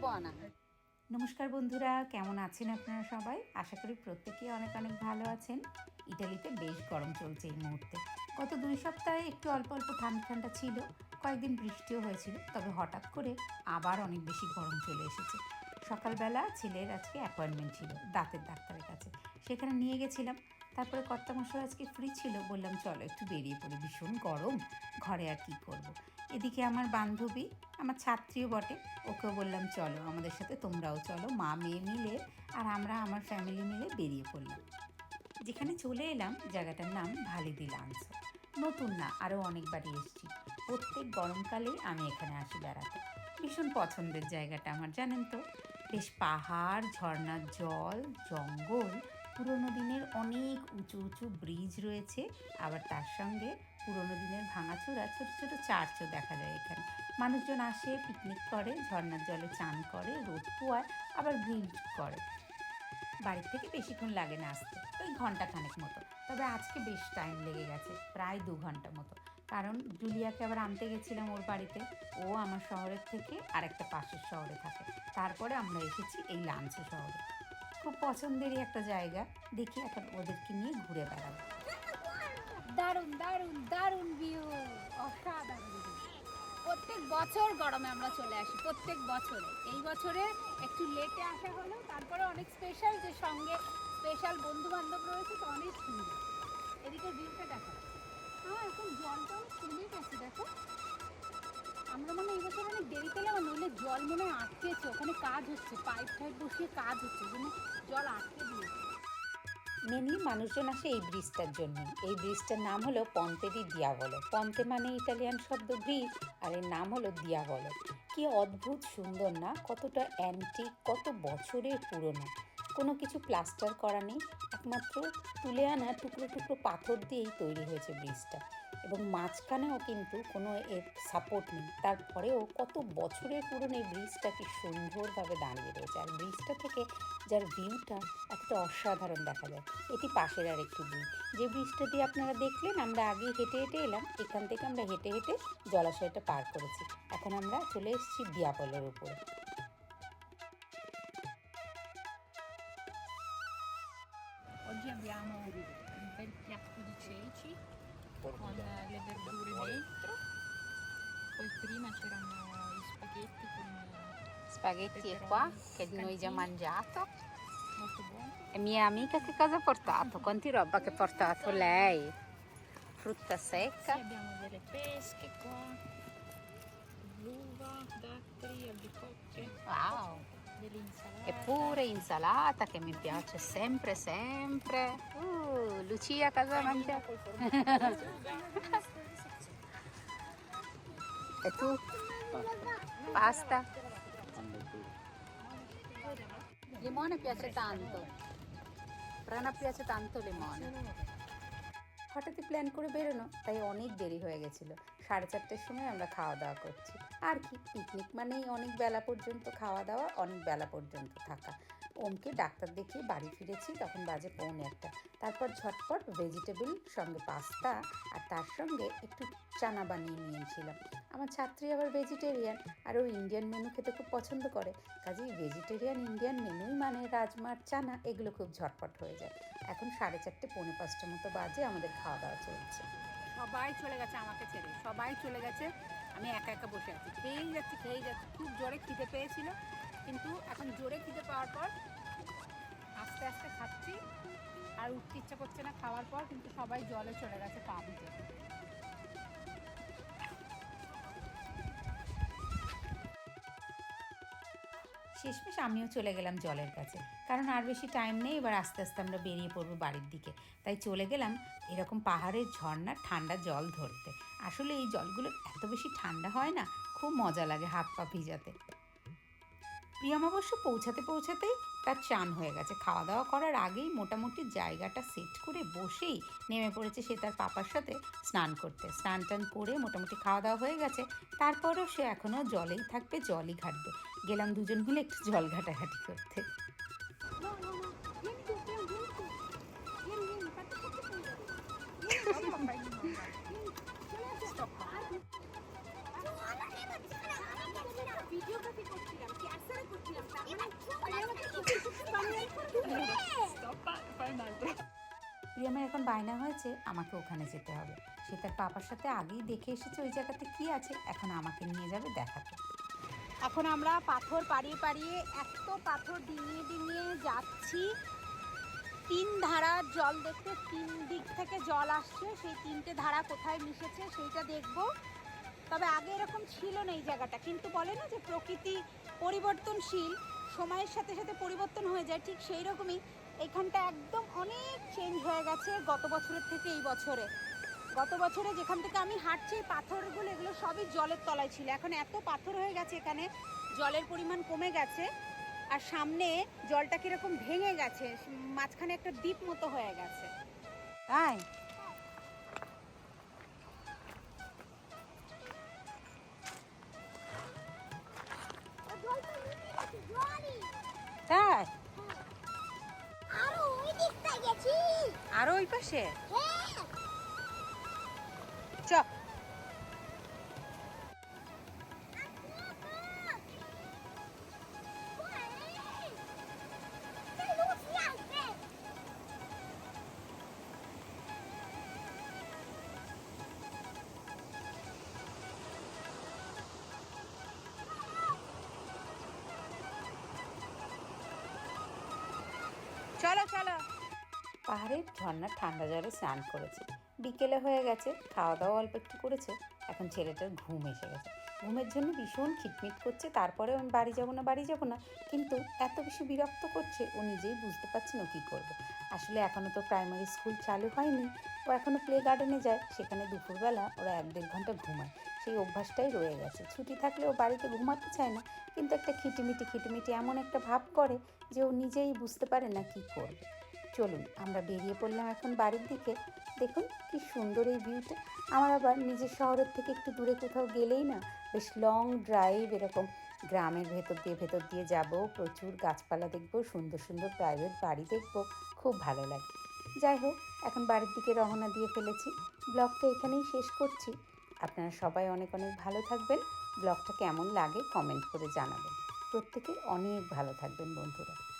buona. নমস্কার বন্ধুরা, কেমন আছেন আপনারা সবাই? আশা করি প্রত্যেকেই অনেক অনেক ভালো আছেন। ইটালিতে বেশ গরম চলছে এই মুহূর্তে। গত দুই সপ্তাহে একটু অল্প অল্প ঠান্ডা ঠান্ডা ছিল, কয়েকদিন বৃষ্টিও হয়েছিল, তবে হঠাৎ করে আবার অনেক বেশি গরম চলে এসেছে। সকালবেলা ছেলের আজকে অ্যাপয়েন্টমেন্ট ছিল, দাঁতের ডাক্তারের কাছে। সেখানে নিয়ে গেছিলাম। তারপরে কর্তামশাই আজকে ফ্রি ছিল, বললাম, চলো, একটু বেরিয়ে পড়ি, ভীষণ গরম, ঘরে আর কি করব। এদিকে আমার বান্ধবী, আমার ছাত্রীও বটে, ওকেও বললাম, চলো, আমাদের সাথে তোমরাও চলো, মা, মেয়ে মিলে আর আমরা আমার ফ্যামিলি মিলে বেরিয়ে পড়লাম। যেখানে চলে এলাম, জায়গাটার নাম ভালিদি লাঞ্চ নতুন না আরও অনেকবারই এসেছি। প্রত্যেক গরমকালেই আমি এখানে আসি বেড়াতে। ভীষণ পছন্দের জায়গাটা আমার, জানেন তো? বেশ পাহাড়, ঝর্ণার জল, জঙ্গল পুরোনো দিনের অনেক উঁচু উঁচু ব্রিজ রয়েছে। আবার তার সঙ্গে পুরোনো দিনের ভাঙাচোরা, ছোট ছোটো চার্চও দেখা যায় এখানে। মানুষজন আসে পিকনিক করে, ঝর্ণার জলে চান করে, রোদ পোয়ায়, আবার গ্রিল করে। বাড়ির থেকে বেশিক্ষণ লাগে না আসতে, ওই ঘণ্টা খানেক মতো। তবে আজকে বেশ টাইম লেগে গেছে, প্রায় দু ঘণ্টা মতো। কারণ জুলিয়াকে আবার আনতে গেছিলাম ওর বাড়িতে। ও আমার শহরের থেকে আরেকটা পাশের শহরে থাকে। তারপরে আমরা এসেছি এই লাঞ্চ শহরে। খুব পছন্দেরই একটা জায়গা। দেখি এখন ওদেরকে নিয়ে ঘুরে বেড়াবো। দারুণ দারুণ দারুণ ভিউ অসাধারণ প্রত্যেক বছর গরমে আমরা চলে আসি, প্রত্যেক বছরে। এই বছরে একটু লেটে আসা হলো, তারপরে অনেক স্পেশাল যে সঙ্গে স্পেশাল বন্ধু বান্ধব রয়েছে, তো অনেক সুন্দর। এদিকে ভিউটা দেখো হ্যাঁ এখন জলটা বছর অনেক দেরিতে এলাম নইলে জল মনে আটকেছে ওখানে কাজ হচ্ছে, পাইপ ফাইপ বসিয়ে কাজ হচ্ছে, জন্য জল আটকে দিয়েছে। মেনলি মানুষজন আসে এই ব্রিজটার জন্য। এই ব্রিজটার নাম হলো পন্তে দি দিয়াবলো পন্তে মানে ইটালিয়ান শব্দ ব্রিজ, আর এর নাম হলো দিয়াবলো কি অদ্ভুত সুন্দর না, কতটা অ্যান্টিক কত বছরের পুরনো। কোনো কিছু প্লাস্টার করা নেই, একমাত্র তুলে আনা টুকরো টুকরো পাথর দিয়েই তৈরি হয়েছে ব্রিজটা। এবং মাঝখানেও কিন্তু কোনো এর সাপোর্ট নেই। তারপরেও কত বছরের পুরনো এই ব্রিজটা কি সুন্দরভাবে দাঁড়িয়ে রয়েছে। আর ব্রিজটা থেকে যার ভিউটা একটা অসাধারণ দেখা যায়। এটি পাশের আর একটি ব্রিজ যে ব্রিজটা দিয়ে আপনারা দেখলেন, আমরা আগে হেঁটে হেঁটে এলাম, এখান থেকে আমরা হেঁটে হেঁটে জলাশয়টা পার করেছি। এখন আমরা চলে এসেছি দিয়াপলের উপরে। Con eh, le verdure dentro. Poi prima c'erano i spaghetti con eh, spaghetti è qua che noi già mangiato molto buoni. e mia amica che cosa ha portato? quanti roba che ha portato lei? frutta Sì, secca abbiamo delle pesche qua, l'uva, datteri, albicocche, wow. Eppure insalata che mi piace sempre, sempre. Uh, Lucia cosa mangia? e tu? Pasta? limone piace tanto Prana piace tanto limone হঠাৎই plan করে বেরোনো, তাই অনেক দেরি হয়ে গেছিল। সাড়ে চারটের সময় আমরা খাওয়া দাওয়া করছি। আর কি পিকনিক মানেই অনেক বেলা পর্যন্ত খাওয়া দাওয়া, অনেক বেলা পর্যন্ত থাকা। ওমকে ডাক্তার দেখিয়ে বাড়ি ফিরেছি, তখন বাজে পৌনে একটা। তারপর ঝটপট ভেজিটেবল সঙ্গে পাস্তা আর তার সঙ্গে একটু চানা বানিয়ে নিয়েছিলাম। আমার ছাত্রী আবার ভেজিটেরিয়ান আর ও ইন্ডিয়ান মেনু খেতে খুব পছন্দ করে। কাজেই ভেজিটেরিয়ান ইন্ডিয়ান মেনুই মানে রাজমার চানা, এগুলো খুব ঝটপট হয়ে যায়। এখন সাড়ে চারটে, পৌনে পাঁচটার মতো বাজে, আমাদের খাওয়া দাওয়া চলছে। সবাই চলে গেছে আমাকে ছেড়ে, সবাই চলে গেছে, আমি একা একা বসে আছি। খেয়েই যাচ্ছি খেয়েই যাচ্ছি, খুব জোরে খিদে পেয়েছিল, কিন্তু এখন জোরে খিদে পাওয়ার পর আস্তে আস্তে খাচ্ছি, আর উঠতে ইচ্ছা করছে না খাওয়ার পর, কিন্তু সবাই জলে চলে গেছে শেষমেশ আমিও চলে গেলাম জলের কাছে। কারণ আর বেশি টাইম নেই, এবার আস্তে আস্তে আমরা বেরিয়ে পড়ব বাড়ির দিকে। তাই চলে গেলাম এরকম পাহাড়ের ঝর্ণার ঠান্ডা জল ধরতে। আসলে এই জলগুলো এত বেশি ঠান্ডা হয় না, খুব মজা লাগে হাত পা ভিজাতে। প্রিয়ম অবশ্য পৌঁছাতে পৌঁছাতেই তার চান হয়ে গেছে। খাওয়া দাওয়া করার আগেই মোটামুটি জায়গাটা সেট করে বসেই নেমে পড়েছে সে তার পাপার সাথে স্নান করতে। স্নান টান করে মোটামুটি খাওয়া দাওয়া হয়ে গেছে। তারপরেও সে এখনও জলেই থাকবে, জলই ঘাটবে। গেলাম দুজন মিলে একটু জল ঘাটাঘাটি করতে। প্রিয়ামের এখন বায়না হয়েছে, আমাকে ওখানে যেতে হবে। সে তার পাপার সাথে আগেই দেখে এসেছে ওই জায়গাতে কি আছে, এখন আমাকে নিয়ে যাবে দেখাতে। এখন আমরা পাথর পাড়িয়ে পাড়িয়ে এত পাথর ডিঙিয়ে ডিঙিয়ে যাচ্ছি। তিন ধারার জল দেখতে, তিন দিক থেকে জল আসছে। সেই তিনটে ধারা কোথায় মিশেছে সেইটা দেখব। তবে আগে এরকম ছিল না এই জায়গাটা। কিন্তু বলে না যে প্রকৃতি পরিবর্তনশীল, সময়ের সাথে সাথে পরিবর্তন হয়ে যায়। ঠিক সেই রকমই এখানটা একদম অনেক চেঞ্জ হয়ে গেছে গত বছরের থেকে এই বছরে। গত বছরে যেখান থেকে আমি হাঁটছি পাথরগুলো এগুলো সবই জলের তলায় ছিল। এখন এত পাথর হয়ে গেছে এখানে জলের পরিমাণ কমে গেছে আর সামনে জলটা কীরকম ভেঙে গেছে মাঝখানে একটা দ্বীপ মতো হয়ে গেছে। তাই? তাই? আরও ওই দিকটা গেছি। আরও ওই পাশে? হ্যাঁ চ চলো চলো পাহাড়ের ঝর্ণার ঠান্ডা জলে স্নান করেছে। বিকেলে হয়ে গেছে খাওয়া দাওয়া অল্প একটু করেছে, এখন ছেলেটার ঘুম এসে গেছে। ঘুমের জন্য ভীষণ খিটমিট করছে, তারপরে আমি বাড়ি যাব না, বাড়ি যাব না, কিন্তু এত বেশি বিরক্ত করছে, ও নিজেই বুঝতে পারছে না কী করবে। আসলে এখনও তো প্রাইমারি স্কুল চালু হয়নি, ও এখনও প্লে গার্ডেনে যায়, সেখানে দুপুরবেলা ওরা এক দেড় ঘণ্টা ঘুমায়। সেই অভ্যাসটাই রয়ে গেছে। ছুটি থাকলে ও বাড়িতে ঘুমাতে চায় না, কিন্তু একটা খিটিমিটি খিটিমিটি এমন একটা ভাব করে যে ও নিজেই বুঝতে পারে না কী করবে। চলুন, আমরা বেরিয়ে পড়লাম এখন বাড়ির দিকে। দেখুন, কি সুন্দর এই ভিউটা আমার আবার নিজের শহরের থেকে একটু দূরে কোথাও গেলেই না বেশ লং ড্রাইভ এরকম। গ্রামের ভেতর দিয়ে ভেতর দিয়ে যাব, প্রচুর গাছপালা দেখব, সুন্দর সুন্দর প্রাইভেট বাড়ি দেখব, খুব ভালো লাগে। যাই হোক, এখন বাড়ির দিকে রওনা দিয়ে ফেলেছি। ব্লগটা এখানেই শেষ করছি। আপনারা সবাই অনেক অনেক ভালো থাকবেন। ব্লগটা কেমন লাগে কমেন্ট করে জানাবেন। প্রত্যেকে অনেক ভালো থাকবেন বন্ধুরা।